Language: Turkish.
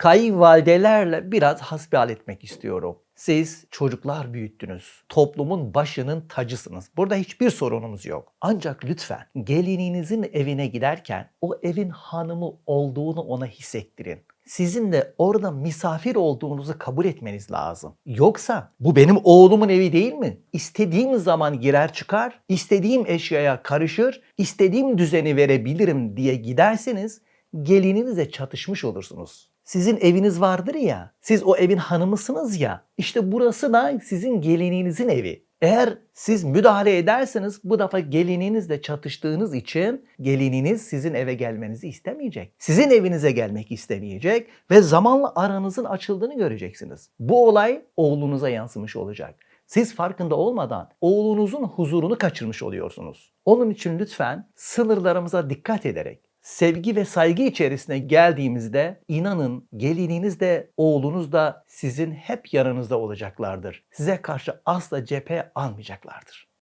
kayınvalidelerle biraz hasbihal etmek istiyorum. Siz çocuklar büyüttünüz. Toplumun başının tacısınız. Burada hiçbir sorunumuz yok. Ancak lütfen gelininizin evine giderken o evin hanımı olduğunu ona hissettirin. Sizin de orada misafir olduğunuzu kabul etmeniz lazım. Yoksa bu benim oğlumun evi değil mi? İstediğim zaman girer çıkar, istediğim eşyaya karışır, istediğim düzeni verebilirim diye giderseniz gelininizle çatışmış olursunuz. Sizin eviniz vardır ya, siz o evin hanımısınız ya, işte burası da sizin gelininizin evi. Eğer siz müdahale ederseniz bu defa gelininizle çatıştığınız için gelininiz sizin eve gelmenizi istemeyecek. Sizin evinize gelmek istemeyecek ve zamanla aranızın açıldığını göreceksiniz. Bu olay oğlunuza yansımış olacak. Siz farkında olmadan oğlunuzun huzurunu kaçırmış oluyorsunuz. Onun için lütfen sınırlarımıza dikkat ederek sevgi ve saygı içerisine geldiğimizde inanın gelininiz de oğlunuz da sizin hep yanınızda olacaklardır. Size karşı asla cepheye almayacaklardır.